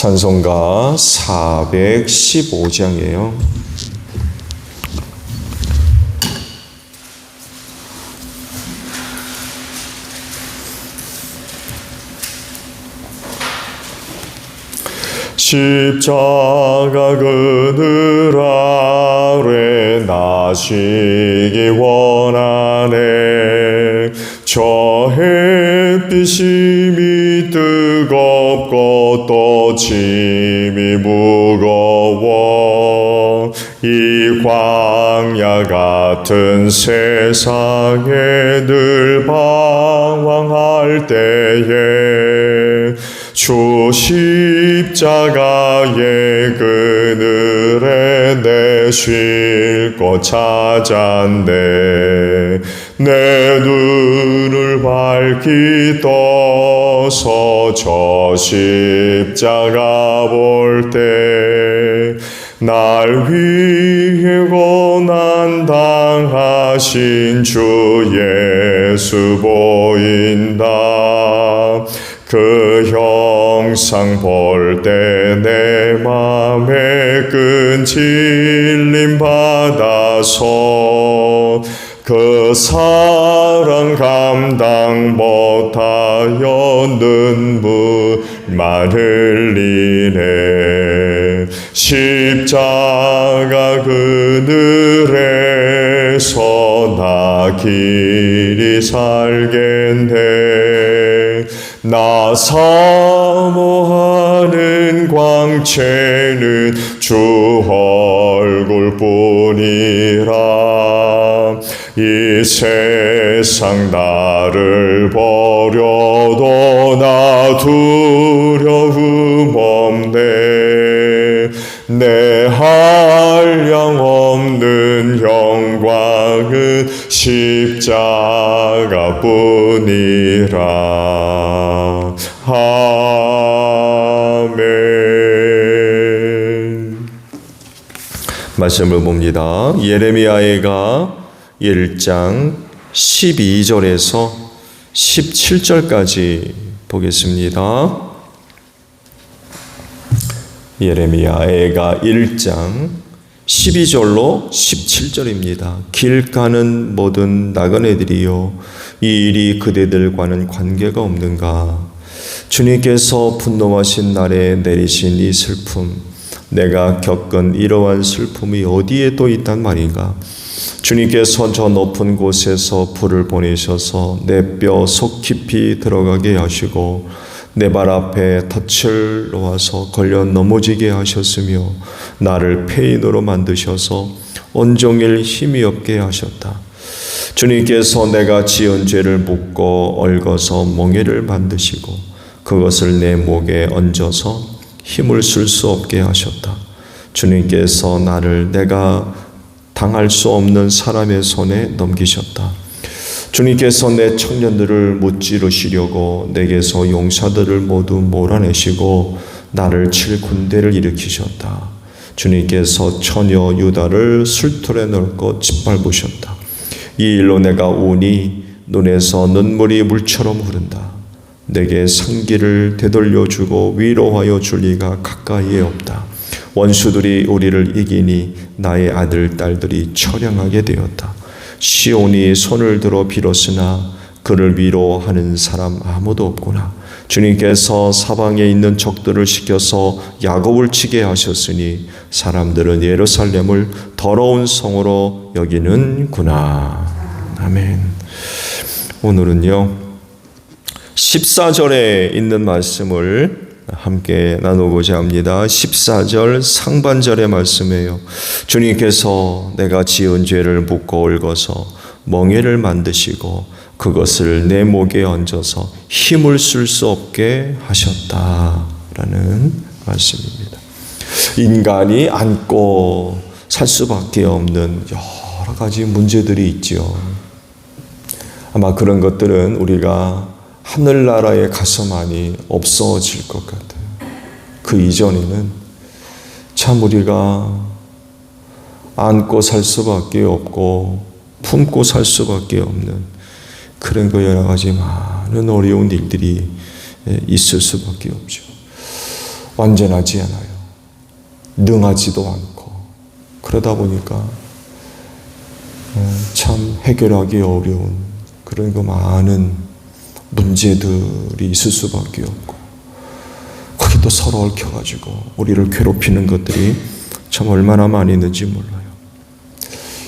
찬송가 415장이에요. 십자가 그늘 아래 나시기 원하네 저 햇빛이 미 뜨겁고 또 짐이 무거워? 이 광야 같은 세상에 늘 방황할 때에 주 십자가의 그늘에 내쉴 곳 찾았네 내 눈을 밝히 떠서 저 십자가 볼 때 날 위해 고난 당하신 주 예수 보인다. 그 형상 볼 때 내 맘에 끈 질림 받아서 그 사랑 감당 못하여 눈물만 흘리네 십자가 그늘에서 나 길이 살겠네. 나 사모하는 광채는 주 얼굴뿐이라 이 세상 나를 버려도 나 두려움 없네. 내 한량 없는 영광은 십자가 뿐이라. 아멘. 말씀을 봅니다. 예레미야가 1장 12절에서 17절까지 보겠습니다. 예레미야가 1장 12절로 17절입니다. 길 가는 모든 나그네들이요 이 일이 그대들과는 관계가 없는가 주님께서 분노하신 날에 내리신 이 슬픔 내가 겪은 이러한 슬픔이 어디에 또 있단 말인가 주님께서 저 높은 곳에서 불을 보내셔서 내 뼈 속 깊이 들어가게 하시고 내 발 앞에 덫을 놓아서 걸려 넘어지게 하셨으며 나를 폐인으로 만드셔서 온종일 힘이 없게 하셨다. 주님께서 내가 지은 죄를 묻고 얽어서 멍에를 만드시고 그것을 내 목에 얹어서 힘을 쓸 수 없게 하셨다. 주님께서 나를 내가 당할 수 없는 사람의 손에 넘기셨다. 주님께서 내 청년들을 무찌르시려고 내게서 용사들을 모두 몰아내시고 나를 칠 군대를 일으키셨다. 주님께서 처녀 유다를 술틀에 넣고 짓밟으셨다. 이 일로 내가 우니 눈에서 눈물이 물처럼 흐른다. 내게 상기를 되돌려 주고 위로하여 줄 리가 가까이에 없다. 원수들이 우리를 이기니 나의 아들 딸들이 처량하게 되었다. 시온이 손을 들어 빌었으나 그를 위로하는 사람 아무도 없구나. 주님께서 사방에 있는 적들을 시켜서 야곱을 치게 하셨으니 사람들은 예루살렘을 더러운 성으로 여기는구나. 아멘. 오늘은요. 14절에 있는 말씀을 함께 나누고자 합니다. 14절 상반절의 말씀이에요. 주님께서 내가 지은 죄를 묻고 얽어서 멍에를 만드시고 그것을 내 목에 얹어서 힘을 쓸 수 없게 하셨다라는 말씀입니다. 인간이 안고 살 수밖에 없는 여러 가지 문제들이 있죠. 아마 그런 것들은 우리가 하늘나라에 가서만이 없어질 것 같아요. 그 이전에는 참 우리가 안고 살 수밖에 없고 품고 살 수밖에 없는 그런 거 여러 가지 많은 어려운 일들이 있을 수밖에 없죠. 완전하지 않아요. 능하지도 않고 그러다 보니까 어, 참 해결하기 어려운 그런 거 많은 문제들이 있을 수밖에 없고 거기 또 서로 얽혀가지고 우리를 괴롭히는 것들이 참 얼마나 많이 있는지 몰라요.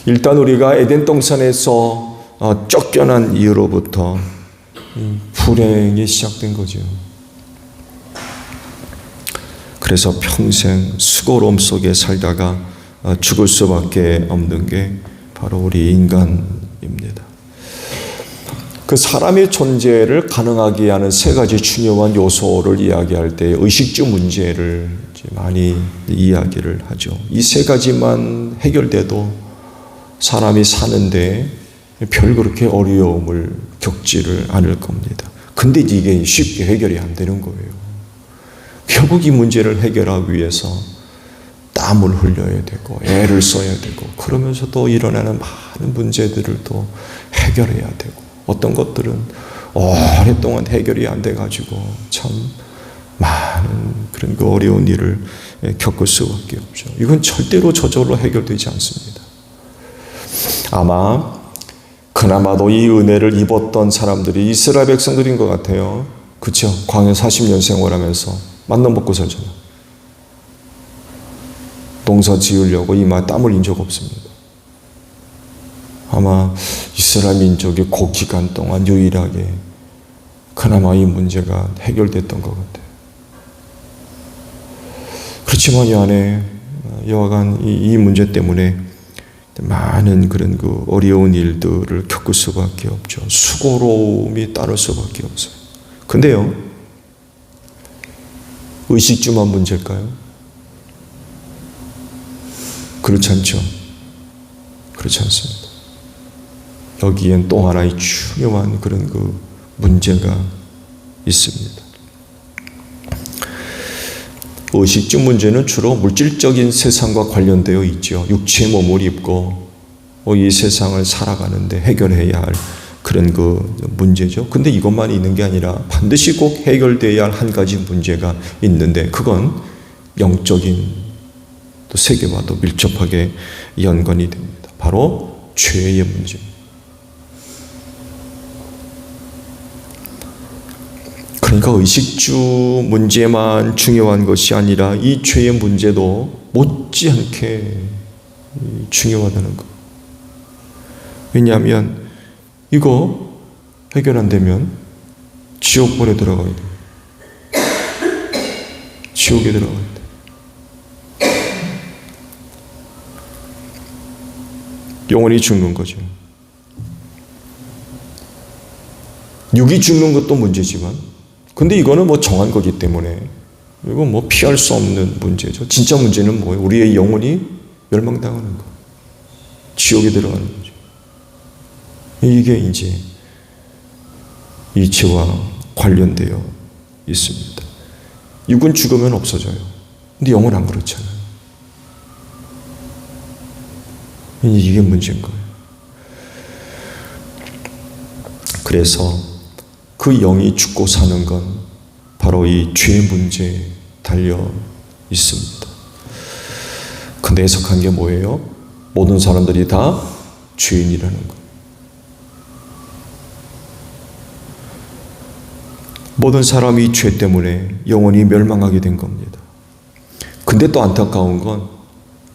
일단 우리가 에덴 동산에서 어, 쫓겨난 이후로부터 불행이 시작된 거죠. 그래서 평생 수고로움 속에 살다가 어, 죽을 수밖에 없는 게 바로 우리 인간입니다. 그 사람의 존재를 가능하게 하는 세 가지 중요한 요소를 이야기할 때 의식주 문제를 많이 이야기를 하죠. 이 세 가지만 해결돼도 사람이 사는데 별 그렇게 어려움을 겪지를 않을 겁니다. 근데 이게 쉽게 해결이 안 되는 거예요. 결국 이 문제를 해결하기 위해서 땀을 흘려야 되고 애를 써야 되고 그러면서 또 일어나는 많은 문제들을 또 해결해야 되고 어떤 것들은 오랫동안 해결이 안 돼가지고 참 많은 그런 그 어려운 일을 겪을 수밖에 없죠. 이건 절대로 저절로 해결되지 않습니다. 아마 그나마도 이 은혜를 입었던 사람들이 이스라엘 백성들인 것 같아요. 그쵸? 광야 40년 생활하면서 만난 먹고 살잖아. 농사 지으려고 이마 땀 흘린 적 없습니다. 아마 이스라엘 민족이 그 기간 동안 유일하게 그나마 이 문제가 해결됐던 것 같아요. 그렇지만 이 안에 여하간 이, 이 문제 때문에 많은 그런 그 어려운 일들을 겪을 수밖에 없죠. 수고로움이 따를 수밖에 없어요. 근데요, 의식주만 문제일까요? 그렇지 않죠. 그렇지 않습니다. 여기엔 또 하나의 중요한 그런 그 문제가 있습니다. 의식주 문제는 주로 물질적인 세상과 관련되어 있죠. 육체의 몸을 입고 어, 이 세상을 살아가는데 해결해야 할 그런 그 문제죠. 근데 이것만 있는 게 아니라 반드시 꼭 해결돼야 할 한 가지 문제가 있는데 그건 영적인 또 세계와도 밀접하게 연관이 됩니다. 바로 죄의 문제입니다. 그러니까 의식주 문제만 중요한 것이 아니라 이 죄의 문제도 못지않게 중요하다는 것. 왜냐하면 이거 해결 안 되면 지옥불에 들어가야 돼. 지옥에 들어가야 돼. 영원히 죽는 거죠. 육이 죽는 것도 문제지만 근데 이거는 뭐 정한 거기 때문에 이거 뭐 피할 수 없는 문제죠. 진짜 문제는 뭐예요? 우리의 영혼이 멸망당하는 거. 지옥에 들어가는 거죠. 이게 이제 이치와 관련되어 있습니다. 육은 죽으면 없어져요. 근데 영은 안 그렇잖아요. 이게 문제인 거예요. 그래서 그 영이 죽고 사는 건 바로 이 죄 문제에 달려 있습니다. 근데 해석한 게 뭐예요? 모든 사람들이 다 죄인이라는 거. 모든 사람이 죄 때문에 영원히 멸망하게 된 겁니다. 근데 또 안타까운 건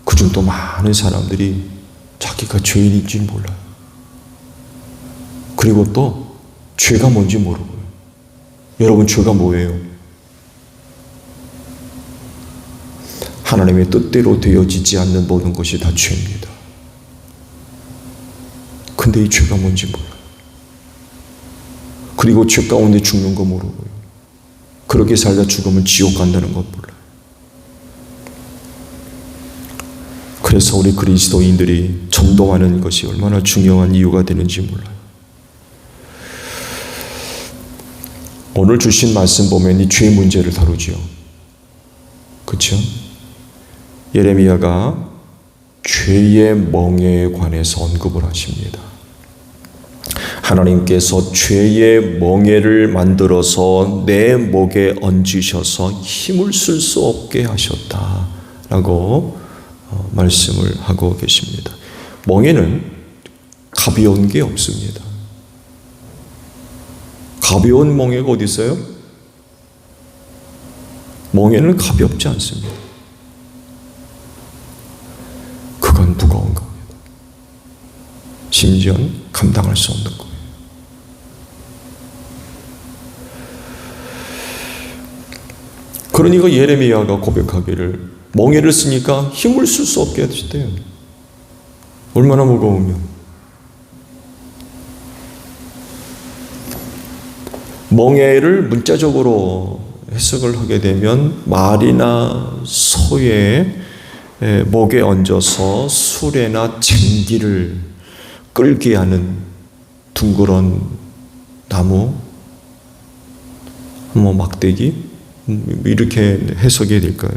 그중 또 많은 사람들이 자기가 죄인인 줄 몰라요. 그리고 또 죄가 뭔지 모르고요. 여러분 죄가 뭐예요? 하나님의 뜻대로 되어지지 않는 모든 것이 다 죄입니다. 근데 이 죄가 뭔지 몰라요. 그리고 죄 가운데 죽는 거 모르고요. 그렇게 살다 죽으면 지옥 간다는 것 몰라요. 그래서 우리 그리스도인들이 전도하는 것이 얼마나 중요한 이유가 되는지 몰라요. 오늘 주신 말씀 보면 이 죄 문제를 다루지요. 그렇죠? 예레미야가 죄의 멍에에 관해서 언급을 하십니다. 하나님께서 죄의 멍에를 만들어서 내 목에 얹으셔서 힘을 쓸 수 없게 하셨다라고 어, 말씀을 하고 계십니다. 멍에는 가벼운 게 없습니다. 가벼운 멍에가 어디 있어요? 멍에는 가볍지 않습니다. 그건 무거운 겁니다. 심지어는 감당할 수 없는 거예요. 그러니까 예레미야가 고백하기를 멍에를 쓰니까 힘을 쓸 수 없게 하셨대요. 얼마나 무거우면. 멍에를 문자적으로 해석을 하게 되면 말이나 소의 목에 얹어서 수레나 쟁기를 끌게 하는 둥그런 나무, 뭐 막대기 이렇게 해석이 될까요?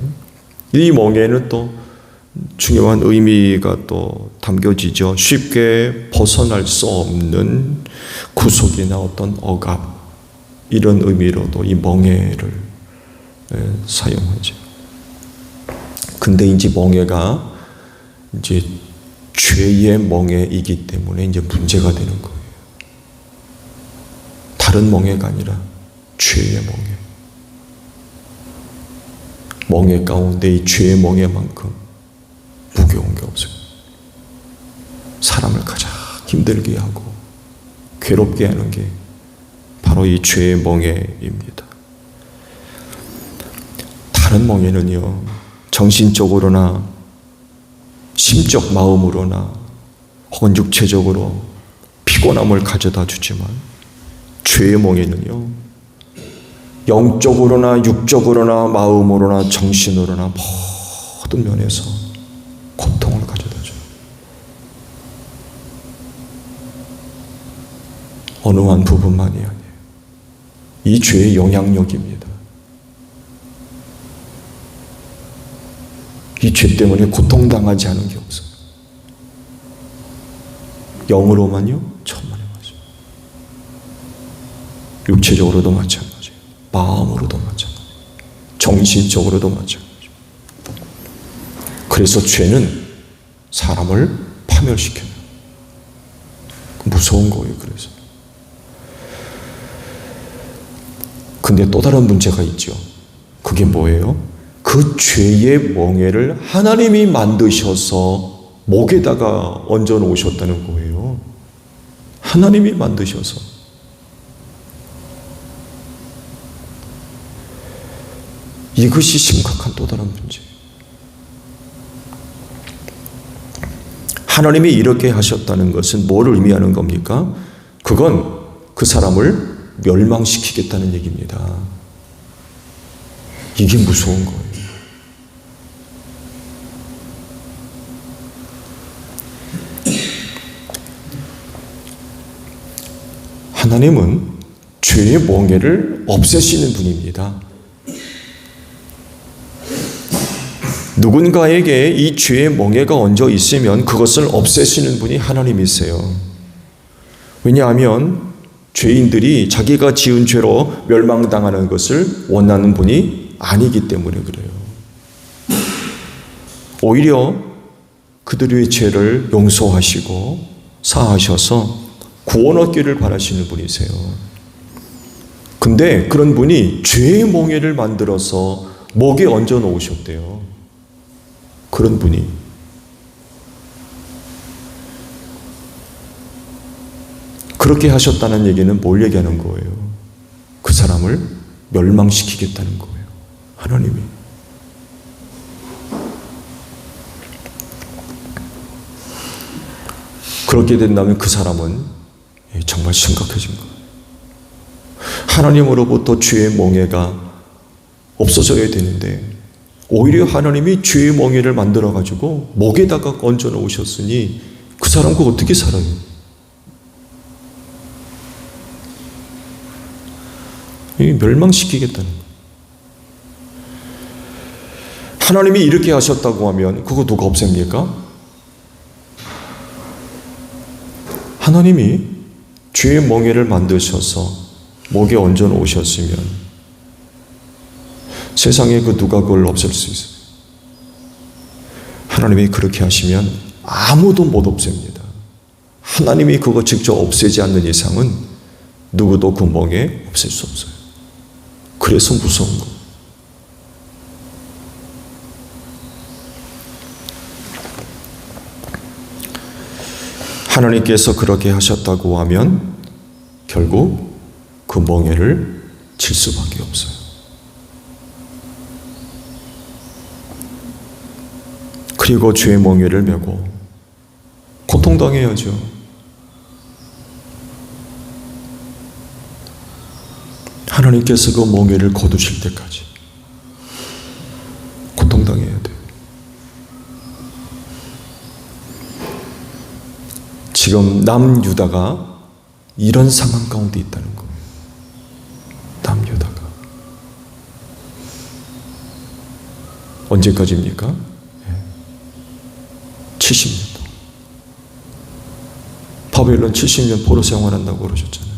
이 멍에는 또 중요한 의미가 또 담겨지죠. 쉽게 벗어날 수 없는 구속이나 어떤 억압 이런 의미로도 이 멍에를 사용하죠. 근데 이제 멍에가 이제 죄의 멍에이기 때문에 이제 문제가 되는 거예요. 다른 멍에가 아니라 죄의 멍에. 멍에 가운데 이 죄의 멍에만큼 무거운 게 없어요. 사람을 가장 힘들게 하고 괴롭게 하는 게 바로 이 죄의 멍에입니다. 다른 멍에는요, 정신적으로나 심적 마음으로나 혹은 육체적으로 피곤함을 가져다 주지만 죄의 멍에는요, 영적으로나 육적으로나 마음으로나 정신으로나 모든 면에서 고통을 가져다 줘요. 어느 한 부분만이 아니에요. 이 죄의 영향력입니다. 이 죄 때문에 고통당하지 않은 게 없어요. 영으로만요, 천만에 맞아요. 육체적으로도 마찬가지예요. 마음으로도 마찬가지예요. 정신적으로도 마찬가지예요. 그래서 죄는 사람을 파멸시켜요. 무서운 거예요, 그래서. 근데 또 다른 문제가 있죠. 그게 뭐예요? 그 죄의 멍에를 하나님이 만드셔서 목에다가 얹어 놓으셨다는 거예요. 하나님이 만드셔서. 이것이 심각한 또 다른 문제. 하나님이 이렇게 하셨다는 것은 뭐를 의미하는 겁니까? 그건 그 사람을 멸망시키겠다는 얘기입니다. 이게 무서운 거예요. 하나님은 죄의 멍에를 없애시는 분입니다. 누군가에게 이 죄의 멍에가 얹어 있으면 그것을 없애시는 분이 하나님이세요. 왜냐하면 죄인들이 자기가 지은 죄로 멸망당하는 것을 원하는 분이 아니기 때문에 그래요. 오히려 그들의 죄를 용서하시고 사하셔서 구원 얻기를 바라시는 분이세요. 근데 그런 분이 죄의 몽해를 만들어서 목에 얹어 놓으셨대요. 그런 분이. 그렇게 하셨다는 얘기는 뭘 얘기하는 거예요? 그 사람을 멸망시키겠다는 거예요. 하나님이. 그렇게 된다면 그 사람은 정말 심각해진 거예요. 하나님으로부터 죄의 멍해가 없어져야 되는데 오히려 하나님이 죄의 멍해를 만들어 가지고 목에다가 얹어 놓으셨으니 그 사람 그 어떻게 살아요? 이 멸망시키겠다는 거예요. 하나님이 이렇게 하셨다고 하면 그거 누가 없앱니까? 하나님이 죄의 멍에를 만드셔서 목에 얹어 놓으셨으면 세상에 그 누가 그걸 없앨 수 있어요? 하나님이 그렇게 하시면 아무도 못 없앱니다. 하나님이 그거 직접 없애지 않는 이상은 누구도 그 멍에 없앨 수 없어요. 그래서 무서운 거. 하나님께서 그렇게 하셨다고 하면 결국 그 멍에를 칠 수밖에 없어요. 그리고 죄의 멍에를 메고 고통당해야죠. 하나님께서 그 멍에를 거두실 때까지 고통당해야 돼요. 지금 남유다가 이런 상황 가운데 있다는 거예요. 남유다가. 언제까지입니까? 70년. 바벨론 70년 포로 생활한다고 그러셨잖아요.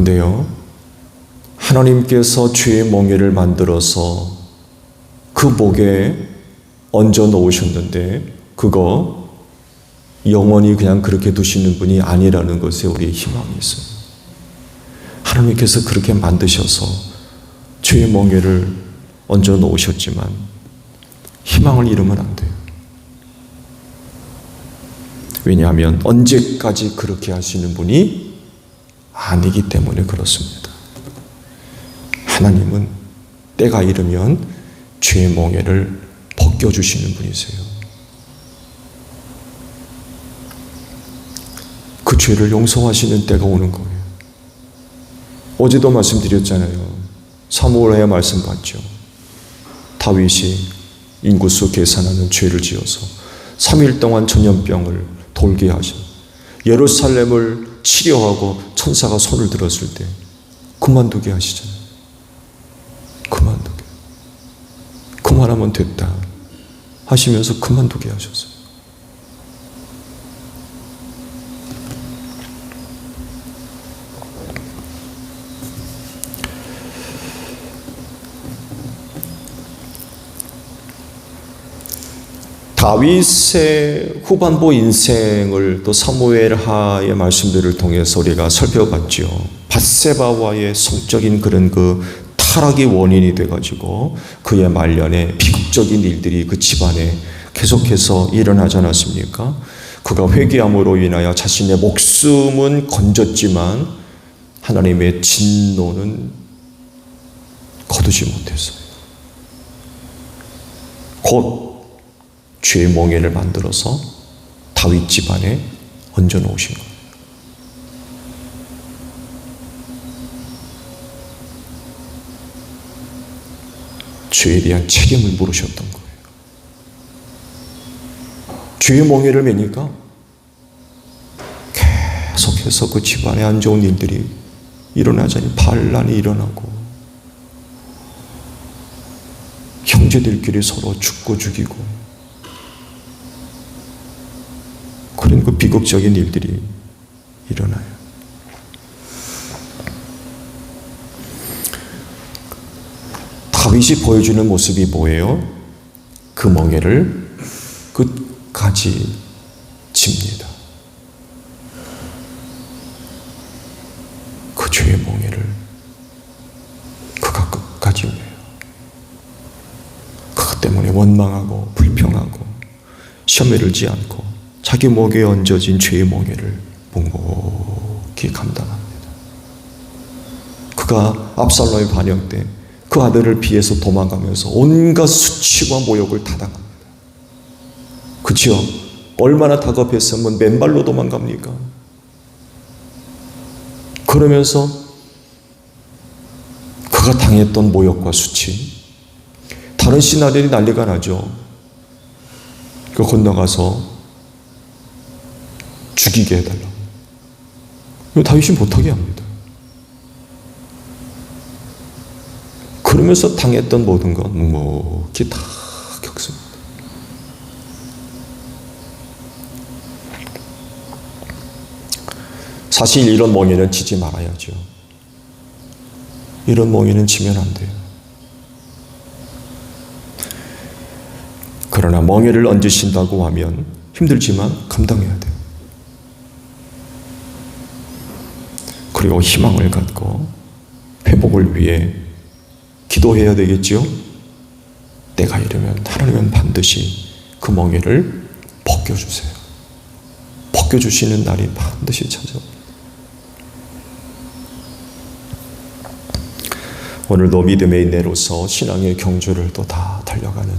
근데요, 하나님께서 죄의 멍에를 만들어서 그 목에 얹어 놓으셨는데, 그거 영원히 그냥 그렇게 두시는 분이 아니라는 것에 우리의 희망이 있어요. 하나님께서 그렇게 만드셔서 죄의 멍에를 얹어 놓으셨지만, 희망을 잃으면 안 돼요. 왜냐하면 언제까지 그렇게 하시는 분이 아니기 때문에 그렇습니다. 하나님은 때가 이르면 죄의 멍에를 벗겨주시는 분이세요. 그 죄를 용서하시는 때가 오는 거예요. 어제도 말씀드렸잖아요. 사무엘의 말씀 봤죠. 다윗이 인구수 계산하는 죄를 지어서 3일 동안 전염병을 돌게 하셔. 예루살렘을 치료하고 천사가 손을 들었을 때 그만두게 하시잖아요. 그만두게. 그만하면 됐다. 하시면서 그만두게 하셨어요. 다윗의 후반부 인생을 또 사무엘하의 말씀들을 통해서 우리가 살펴봤죠. 바세바와의 성적인 그런 그 타락의 원인이 돼가지고 그의 말년에 비극적인 일들이 그 집안에 계속해서 일어나지 않았습니까? 그가 회개함으로 인하여 자신의 목숨은 건졌지만 하나님의 진노는 거두지 못했어요. 곧 죄의 멍에를 만들어서 다윗 집안에 얹어 놓으신 거예요. 죄에 대한 책임을 물으셨던 거예요. 죄의 멍에를 매니까 계속해서 그 집안에 안 좋은 일들이 일어나자니 반란이 일어나고 형제들끼리 서로 죽고 죽이고 그 비극적인 일들이 일어나요. 다윗이 보여주는 모습이 뭐예요? 그 멍에를 끝까지 집니다. 그 죄의 멍에를 그가 끝까지 매요. 그것 때문에 원망하고 불평하고 시험을 지 않고 자기 목에 얹어진 죄의 몽해를 묵묵히 감당합니다. 그가 압살롬의 반역 때 그 아들을 피해서 도망가면서 온갖 수치와 모욕을 타당합니다. 그치요? 얼마나 다급했으면 맨발로 도망갑니까? 그러면서 그가 당했던 모욕과 수치, 다른 신하들이 난리가 나죠. 그 건너가서 죽이게 해달라고. 이거 다윗이 못하게 합니다. 그러면서 당했던 모든 건 묵묵히 다 겪습니다. 사실 이런 멍에는 치지 말아야죠. 이런 멍에는 치면 안 돼요. 그러나 멍에를 얹으신다고 하면 힘들지만 감당해야 돼요. 그리고 희망을 갖고 회복을 위해 기도해야 되겠지요? 때가 이르면 하나님은 반드시 그 멍에를 벗겨주세요. 벗겨주시는 날이 반드시 찾아옵니다. 오늘도 믿음의 인내로서 신앙의 경주를 또 다 달려가는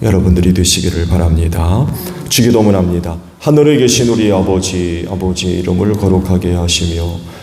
여러분들이 되시기를 바랍니다. 주기도문합니다. 하늘에 계신 우리 아버지, 아버지 이름을 거룩하게 하시며